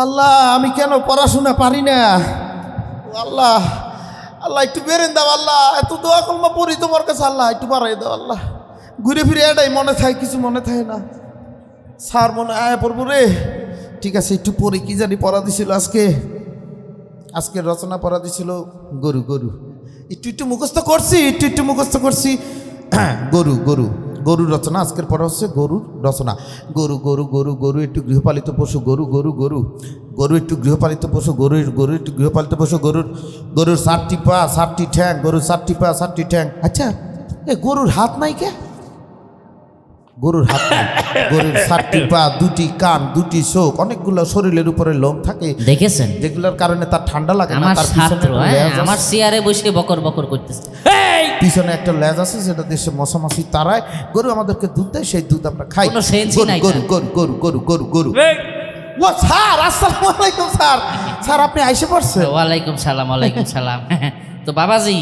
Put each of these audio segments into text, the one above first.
আল্লাহ, আমি কেন পড়াশোনা পারি না? আল্লাহ আল্লাহ একটু বেরেন দাও আল্লাহ, এত দোয়া কলমা পড়ি তোমার কাছে আল্লাহ, একটু বাড়াই দাও আল্লাহ। ঘুরে ফিরে এটাই মনে থাকে, কিছু মনে থাকে না। স্যার মনে আয়, পড়ব রে। ঠিক আছে, একটু পরে কি জানি পড়া দিছিল আজকে। আজকে রচনা পড়া দিছিল গরু গরু। একটু একটু মুখস্থ করছি, একটু একটু মুখস্থ করছি। গরু গরু। গরু রচনা, আজকের পর হচ্ছে গরুর রচনা। গরু গরু গরু গরু একটু গৃহপালিত পশু, গরু গরু গরু। গরু একটু গৃহপালিত পশু গরুর গরু একটু গৃহপালিত পশু, গরুর গরুর সাতটি পা, সাতটি ঠ্যাং, গরুর সাতটি পা, সাতটি ঠ্যাং। আচ্ছা এ গরুর হাত নাই কে? গরুর হাত। গরুর সাতটি পা দুটি কান দুটি চোখ অনেকগুলো শরীরের উপরে লোম থাকে। দেখেছেন? যেগুলোর কারণে তার ঠান্ডা লাগে না আমার তার ছাত্র হ্যাঁ। আমার চেয়ারে বসে বকর বকর করতেছে। পিছনে একটা লেজ আছে যেটা দেশে মশামাছি তারায় গরু আমাদেরকে দুধ দেয় সেই দুধ আমরা খাই। কোনো গরু, গরু গরু গরু গরু গরু গরু। ও স্যার আসসালামু আলাইকুম স্যার। স্যার আপনি আইসে পড়ছেন? ওয়ালাইকুম সালাম ওয়ালাইকুম সালাম। তো বাবাজি।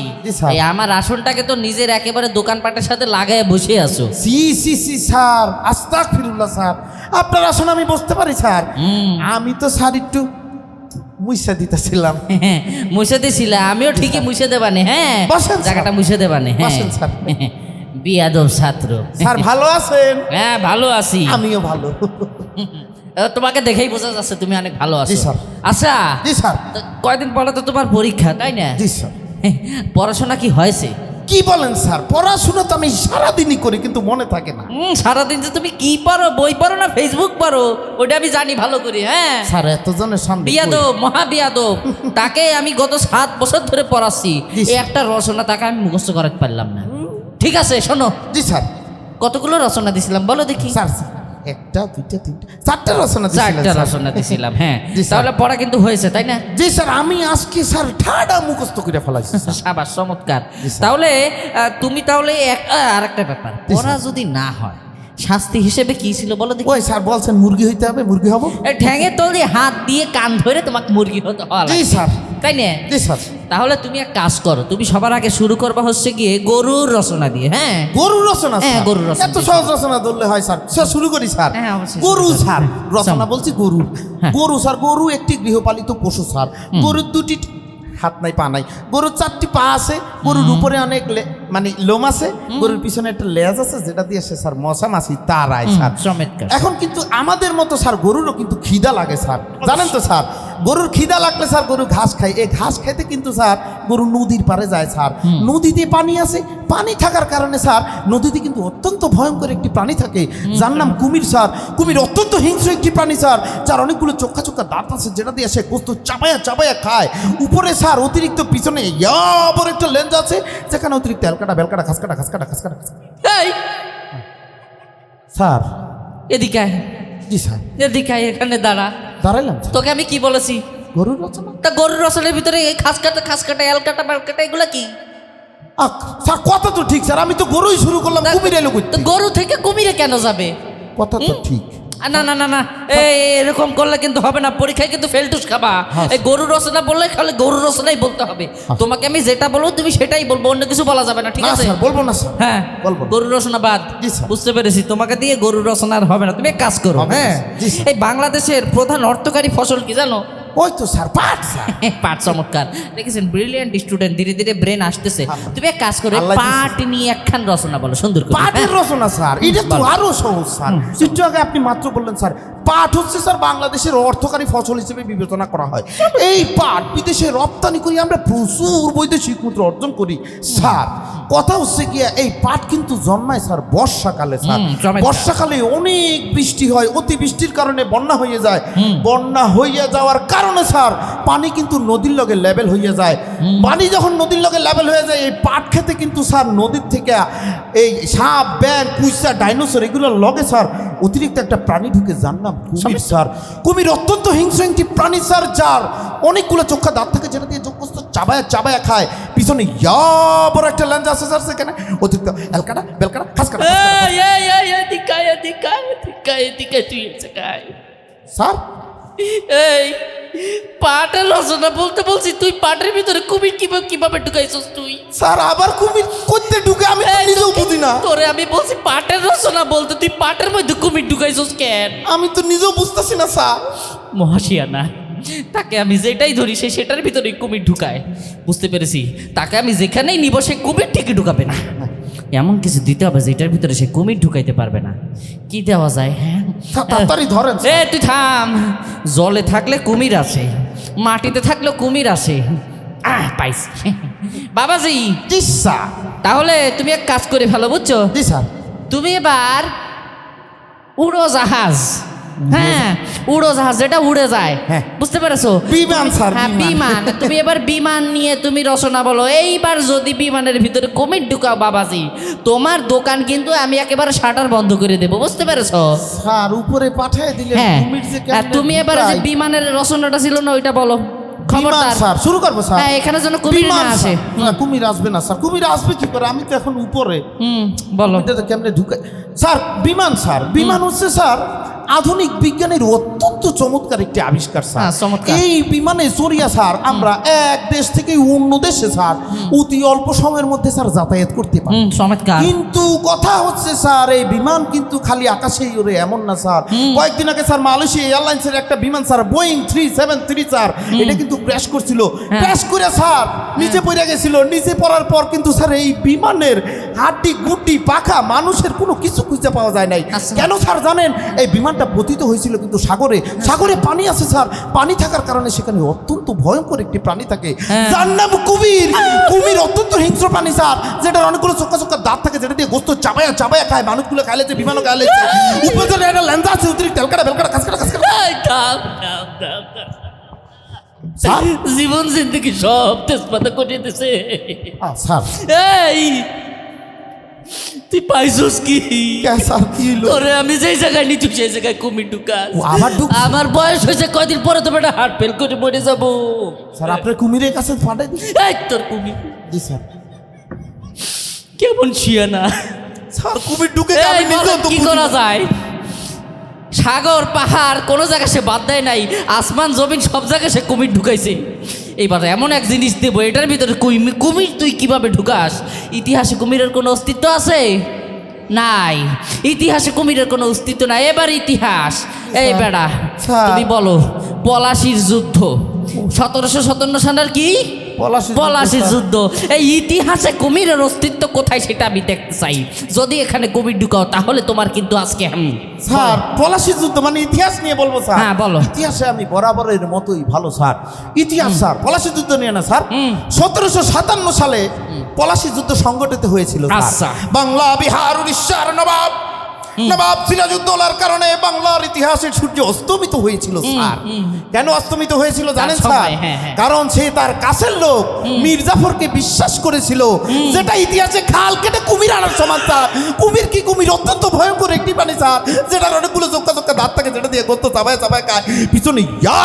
এই আমার আসনটাকে তো নিজের একেবারে দোকানপাটের সাথে লাগায় বসে আছো। সি সি সি স্যার। আস্তাক ফিরুল্লাহ স্যার। আপনার আসন আমি বসতে পারি স্যার? আমি তো স্যার একটু মুইসা দিতেছিলাম। মুছে দিছিল আমিও ঠিকই মুছে দেবানে হ্যাঁ? জায়গাটা মুছে দেবানে হ্যাঁ? বসেন, স্যার। বিয়াদব ছাত্র। স্যার ভালো আছেন? হ্যাঁ ভালো আছি। আমিও ভালো। তোমাকে দেখেই বোঝা যাচ্ছে তুমি অনেক ভালো আছো। স্যার। আচ্ছা স্যার। কয়দিন পরে তো তোমার পরীক্ষা তাই না? জি স্যার। পড়াশোনা কি হয়েছে? কি বলেন স্যার? পড়াশোনা তো আমি সারাদিনই করি কিন্তু মনে থাকে না। সারাদিন যে তুমি কি পারো বই পারো না ফেসবুক পারো ওটা আমি জানি ভালো করে হ্যাঁ? স্যার এতজনের সামনে বিয়াদব মহা বিয়াদব তাকে আমি গত সাত বছর ধরে পড়াচ্ছি। একটা রচনা তাকে আমি মুখস্থ করাতে পারলাম না। ঠিক আছে শোনো। জি স্যার। কতগুলো রচনা দিছিলাম বলো দেখি। স্যার স্যার, একটা দুইটা তিনটা চারটা রচনা চারটা। রচনা দিছিলাম হ্যাঁ। তাহলে পড়া কিন্তু হয়েছে তাই না? জি স্যার আমি আজকে স্যার ঠাডা মুখস্থ করে ফেলাইছি সাবাস চমৎকার। তাহলে তুমি তাহলে আর একটা ব্যাপার। পড়া যদি না হয় শাস্তি হিসেবে কি ছিল বলো দেখি। ওই স্যার বলছেন মুরগি হইতে হবে মুরগি হব। এই ঠ্যাঙের তলে হাত দিয়ে কান ধরে তোমাকে মুরগি হতে হওয়া জি স্যার। তাই না? জি স্যার। তাহলে তুমি এক কাজ করো তুমি সবার আগে শুরু করবা হচ্ছে গিয়ে গরুর রচনা দিয়ে হ্যাঁ? গরুর রচনা হ্যাঁ, গরুর রচনা এত সহজ রচনা ধরলে হয় স্যার। স্যার শুরু করি স্যার। হ্যাঁ, গরু স্যার রচনা বলছি গরু। হ্যাঁ। গরু স্যার গরু একটি গৃহপালিত পশু স্যার। গরুর দুটি হাত নাই পা নাই। গরুর চারটি পা আছে গরুর উপরে অনেক লে- মানে লোম আছে গরুর পিছনে একটা লেজ আছে যেটা দিয়ে সে স্যার মশা মাছি তারাই হুম, স্যার। চমৎকার। এখন কিন্তু আমাদের মতো স্যার গরুরও কিন্তু খিদা লাগে স্যার। জানেন তো স্যার গরুর খিদা লাগলে স্যার গরু ঘাস খায়। এই ঘাস খাইতে কিন্তু স্যার গরু নদীর পারে যায় স্যার। নদীতে পানি আছে পানি থাকার কারণে স্যার নদীতে কিন্তু অত্যন্ত ভয়ঙ্কর একটি প্রাণী থাকে। যার নাম কুমির স্যার। কুমির অত্যন্ত হিংস্র একটি প্রাণী স্যার যার অনেকগুলো চোখা চোখা দাঁত আছে যেটা দিয়ে সে গোস্ত চাপায়া চাপায়া খায়। উপরে স্যার অতিরিক্ত পিছনে ইয়াবর একটা লেন্স আছে যেখানে অতিরিক্ত এলকাটা বেলকাটা খাসকাটা খাসকাটা খাসকাটা খাসকাটা। এই! স্যার। এদিকে জি স্যার। এদিকে এখানে দাঁড়া। দাঁড়াইলাম তোকে আমি কি বলেছি? গরুর রচনা? তা গরুর রচনার ভিতরে এই খাস কাটা খাস কাটা এল কাটা বেল কাটা এগুলো কি? স্যার কথা তো ঠিক স্যার আমি তো গরুই শুরু করলাম কুমিরে গরু থেকে কুমিরে কেন যাবে? কথা তো ঠিক। না না না না। এই এরকম করলে কিন্তু হবে না। পরীক্ষায় কিন্তু ফেলটুস খাবা। এই গরু রচনা বললে খালি গরু রচনাই বলতে হবে। তোমাকে আমি যেটা বলব তুমি সেটাই বলব অন্য কিছু বলা যাবে না ঠিক আছে? বলব না হ্যাঁ বলব। গরু রচনা বাদ। বুঝতে পেরেছি। তোমাকে দিয়ে গরু রচনা হবে না। তুমি এক কাজ করো। হ্যাঁ এই বাংলাদেশের প্রধান অর্থকারী ফসল কি জানো? ওই তো স্যার পাঠ পাঠ চমৎকার। দেখেছেন ব্রিলিয়ান্ট স্টুডেন্ট ধীরে ধীরে ব্রেন আসতেছে। তুমি এক কাজ করো। পাট নিয়ে একখান রচনা বলো সুন্দর করে। পাটের হ্যাঁ? রচনা স্যার এটা তো আরও সহজ স্যার। একটু আগে আপনি মাত্র বললেন স্যার পাট হচ্ছে স্যার বাংলাদেশের অর্থকারী ফসল হিসেবে বিবেচনা করা হয়। এই পাট বিদেশে রপ্তানি করি আমরা প্রচুর বৈদেশিক মুদ্রা অর্জন করি স্যার। কথা হচ্ছে কি এই পাট কিন্তু জন্মায় স্যার বর্ষাকালে স্যার। বর্ষাকালে অনেক বৃষ্টি হয় অতি বৃষ্টির কারণে বন্যা হয়ে যায়। বন্যা হইয়া যাওয়ার কারণে স্যার পানি কিন্তু নদীর লগে লেভেল হইয়া যায়। পানি যখন নদীর লগে লেভেল হয়ে যায় এই পাট খেতে কিন্তু স্যার নদীর থেকে এই সাপ ব্যাং কুইসা ডাইনোসর এগুলোর লগে স্যার অতিরিক্ত একটা প্রাণী ঢুকে। যার নাম কুমির স্যার। কুমির অত্যন্ত হিংস্র একটি প্রাণী স্যার যার অনেকগুলো চোখা দাঁত থাকে যেটা দিয়ে চাবায়া চাবায়া খায়। পিছনে ইয়া বড় একটা লেন্স আছে স্যার সেখানে অতিরিক্ত এলকাটা বেলকাটা এদিকে আয়। স্যার? এই পাটের রচনা বলতে বলছি তুই পাটের ভিতরে কুমির কীভাবে কীভাবে ঢুকাইছিস তুই? স্যার আবার কুমির করতে ঢুকে? আমি নিজেও বুঝি না। তোরে আমি বলছি পাটের রচনা বলতে তুই পাটের মধ্যে কুমির ঢুকাইছিস কেন? আমি তো নিজেও বুঝতেছি না স্যার। মহাশিয়ানা তাকে আমি যেটাই ধরি সে সেটার ভিতরে কুমির ঢুকায়। বুঝতে পেরেছি? তাকে আমি যেখানেই নিব সে কুমির ঠিকই ঢুকাবে না। এমন কিছু দিতে হবে যেটার ভিতরে সে কুমির ঢুকাইতে পারবে না। কি দেওয়া যায় হ্যাঁ? তাড়াতাড়ি ধরেন এ তুই থাম। জলে থাকলে কুমির আসে মাটিতে থাকলে কুমির আসে। আহ পাইছি। বাবাজি! জি স্যার। তাহলে তুমি এক কাজ করে ফেলো বুঝছ? জি স্যার। তুমি এবার উড়ো জাহাজ হ্যাঁ? উড়ো জাহাজ যেটা উড়ে যায়। হ্যাঁ। বুঝতে পেরেছ? বিমান, স্যার, হ্যাঁ বিমান। বিমান। তুমি এবার বিমান নিয়ে তুমি রচনা বলো। এইবার যদি বিমানের ভিতরে কুমির ঢুকাও বাবাজি তোমার দোকান কিন্তু আমি একেবারে শাটার বন্ধ করে দেবো। বুঝতে পেরেছ? স্যার উপরে পাঠিয়ে দিলে হ্যাঁ। কুমির যে আর তুমি এবার যে ঢুকায়। বিমানের রচনাটা ছিল না ওইটা বলো। বিমান, খবরদার। স্যার শুরু করব স্যার। হ্যাঁ এখানে যেন কুমির না আসে স্যার। না, কুমির আসবে না স্যার। কুমির আসবে কি করে? আমি তো এখন উপরে। হুম বলো। এটা তো কেমনে ঢুকে স্যার বিমান স্যার। বিমান হচ্ছে স্যার আধুনিক বিজ্ঞানের অত্যন্ত চমৎকার একটি আবিষ্কার স্যার। হ্যাঁ, এই বিমানে চড়িয়া স্যার আমরা এক দেশ থেকে অন্য দেশে স্যার অতি অল্প সময়ের মধ্যে স্যার যাতায়াত করতে পারি। চমৎকার। কিন্তু কথা হচ্ছে স্যার এই বিমান কিন্তু খালি আকাশেই ওরে এমন না স্যার। কয়েকদিন আগে স্যার মালয়েশিয়া এয়ারলাইন্সের একটা বিমান sir Boeing three seven three sir এটা কিন্তু ক্র্যাশ করছিল। হ্যাঁ। ক্র্যাশ করে স্যার নিচে পড়ে গেছিল। নিচে পড়ার পর কিন্তু স্যার এই বিমানের হাড্ডি গুড্ডি পাখা মানুষের কোনো কিছু খুঁজে পাওয়া যায় নাই। আচ্ছা। কেন স্যার জানেন? এই বিমানটা পতিত হয়েছিল কিন্তু সাগরে সাগরে পানি আছে স্যার। পানি থাকার কারণে সেখানে অত্যন্ত ভয়ঙ্কর একটি প্রাণী থাকে। হ্যাঁ। যার নাম কুমির। কুমির অত্যন্ত হিংস্র প্রাণী স্যার যেটার অনেকগুলো চোখা চোখা দাঁত থাকে যেটা দিয়ে গোস্ত চাবায়া চাবায়া খায় মানুষগুলো খাইলেছে বিমানও খাইলেছে উপরে যে একটা ল্যান্সা আছে অতিরিক্ত তেলকাটা বেলকাটা খাসকাটা খাসকাটা জীবন জিন্দগি সব তেজপাতা করে দিছে। স্যার। এই তুই পাইছস কি? স্যার কি হলো তোরে আমি যেই জায়গায় নিচু সেই জায়গায় কুমির ঢুকাস। আমার আবার আমার বয়স হয়েছে কয়দিন পরে তো বেটা হার্ট ফেল করে মরে যাব। স্যার আপনার কুমিরের কাছে ফাটাই দিন। এই তোর কুমির। জি স্যার। কেমন শিয়া না স্যার কুমির ঢুকে আমি বলেন তো কি করা যায়? সাগর পাহাড় কোনো জায়গায় সে বাদ দেয় নাই আসমান জমিন সব জায়গায় সে কুমির ঢুকাইছে। এইবার এমন এক জিনিস দেব এটার ভিতরে কুমির কুমির তুই কীভাবে ঢুকাস? ইতিহাসে কুমিরের কোনো অস্তিত্ব আছে? নাই। ইতিহাসে কুমিরের কোনো অস্তিত্ব নাই। এবার ইতিহাস। এই বেড়া। তুমি বলো পলাশির যুদ্ধ সতেরোশো সতান্ন সালের কি? পলাশির যুদ্ধ, পলাশির যুদ্ধ। এই ইতিহাসে কুমিরের অস্তিত্ব কোথায় সেটা আমি দেখতে চাই। যদি এখানে কুমির ঢুকাও তাহলে তোমার কিন্তু আজকে হুম, স্যার পলাশি যুদ্ধ মানে ইতিহাস নিয়ে বলব স্যার। হ্যাঁ, বলো। ইতিহাসে আমি বরাবরের মতোই ভালো স্যার। ইতিহাস স্যার পলাশি যুদ্ধ নিয়ে না স্যার। সতেরোশো সাতান্ন সালে পলাশি যুদ্ধ সংগঠিত হয়েছিল আচ্ছা। বাংলা বিহার উড়িষ্যার নবাব। নবাব সিরাজউদ্দৌলার কারণে বাংলার ইতিহাসে সূর্য অস্তমিত হয়েছিল স্যার। কেন অস্তমিত হয়েছিল জানেন স্যার? হ্যাঁ, হ্যাঁ। কারণ সে তার কাছের লোক মির্জাফরকে বিশ্বাস করেছিল। যেটা ইতিহাসে খাল কেটে কুমির আনার সমান স্যার। কুমির কি কুমির? অত্যন্ত ভয়ঙ্কর একটি প্রাণী স্যার যেটার অনেকগুলো চোখা চোখা দাঁত থাকে যেটা দিয়ে গোস্ত চাবায় চাবায় খায়। পিছনে ইয়া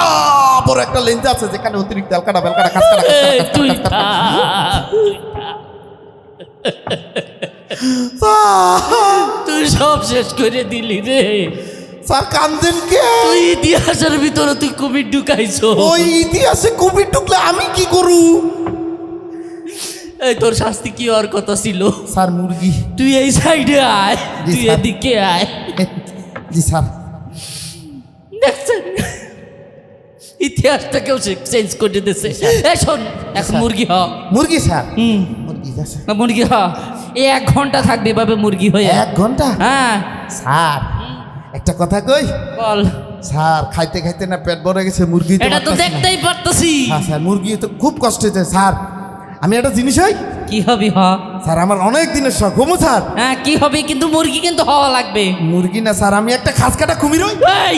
বড় একটা লেন্স আছে যেখানে অতিরিক্ত বেলকাটা খাসকাটা তুই সব শেষ করে দিলি রে। স্যার কান্দেন কে? তুই ইতিহাসের ভিতরে তুই কুমির ঢুকাইছো। ওই ইতিহাসে কুমির ঢুকলে আমি কি করু? এই তোর শাস্তি কি হওয়ার কথা ছিল? স্যার মুরগি। তুই এই সাইডে আয় তুই এদিকে আয়। জি স্যার। দেখছেন? ইতিহাসটাকেও চেঞ্জ করে দিতেছে। শোন এখন স্যার। মুরগি হ। মুরগি স্যার? হুম। মুরগি মুরগি হ। এক ঘণ্টা থাকবে এভাবে মুরগি হয়ে। এক ঘণ্টা? হ্যাঁ। স্যার একটা কথা কই? বল। স্যার খাইতে খাইতে না পেট ভরে গেছে মুরগি এটা তো দেখতেই পারতেছি। হ্যাঁ স্যার মুরগি তো খুব কষ্ট হয়েছে স্যার আমি একটা জিনিস হই? কি হবে হ? স্যার আমার অনেক দিনের শখ। ঘুমো স্যার। হ্যাঁ কি হবে? কিন্তু মুরগি কিন্তু হওয়া লাগবে। মুরগি না স্যার আমি একটা খাস কাটা কুমির হই। এই!